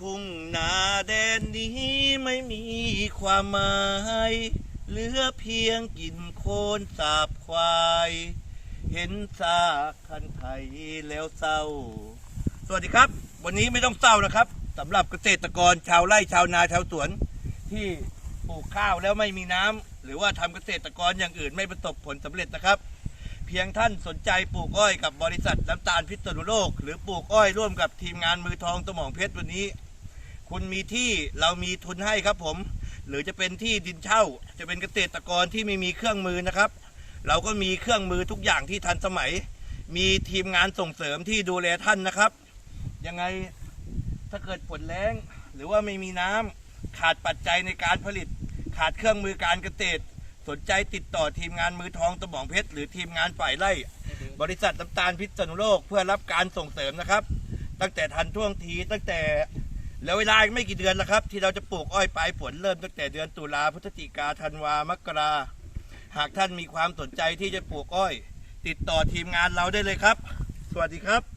ทุ่งนาแดนนี้ไม่มีความหมาย เหลือเพียงกลิ่นโคลนสาบควาย เห็นซากคันไทยแล้วเศร้า สวัสดีครับ วันนี้ไม่ต้องเศร้านะครับสำหรับเกษตรกรชาวไร่ชาวนาชาวสวน ที่ปลูกข้าวแล้วไม่มีน้ำหรือว่าทำเกษตรกรอย่างอื่นไม่ประสบผลสำเร็จนะครับ เพียงท่านสนใจปลูกอ้อยกับบริษัทน้ำตาลพิษณุโลก หรือปลูกอ้อยร่วมกับทีมงานมือทองสมองเพชรวันนี้ คุณมีที่เรามีทุนให้ครับผม หรือจะเป็นที่ดินเช่า จะเป็นเกษตรกรที่ไม่มีเครื่องมือนะครับ เราก็มีเครื่องมือทุกอย่างที่ทันสมัย มีทีมงานส่งเสริมที่ดูแลท่านนะครับ ยังไงถ้าเกิดฝนแรงหรือว่าไม่มีน้ำขาดปัจจัยในการผลิต ขาดเครื่องมือการเกษตร สนใจติดต่อทีมงานมือทองตะบองเพชรหรือทีมงานฝ่ายไร่ บริษัทน้ำตาลพิษณุโลกเพื่อรับการส่งเสริมนะครับ ตั้งแต่ทันท่วงทีตั้งแต่ แล้วเวลาอีกไม่กี่เดือนแล้วครับ ที่เราจะปลูกอ้อยปลายผลเริ่มตั้งแต่เดือนตุลาพฤศจิกาธันวามกราหากท่านมีความสนใจที่จะปลูกอ้อย ติดต่อทีมงานเราได้เลยครับ สวัสดีครับ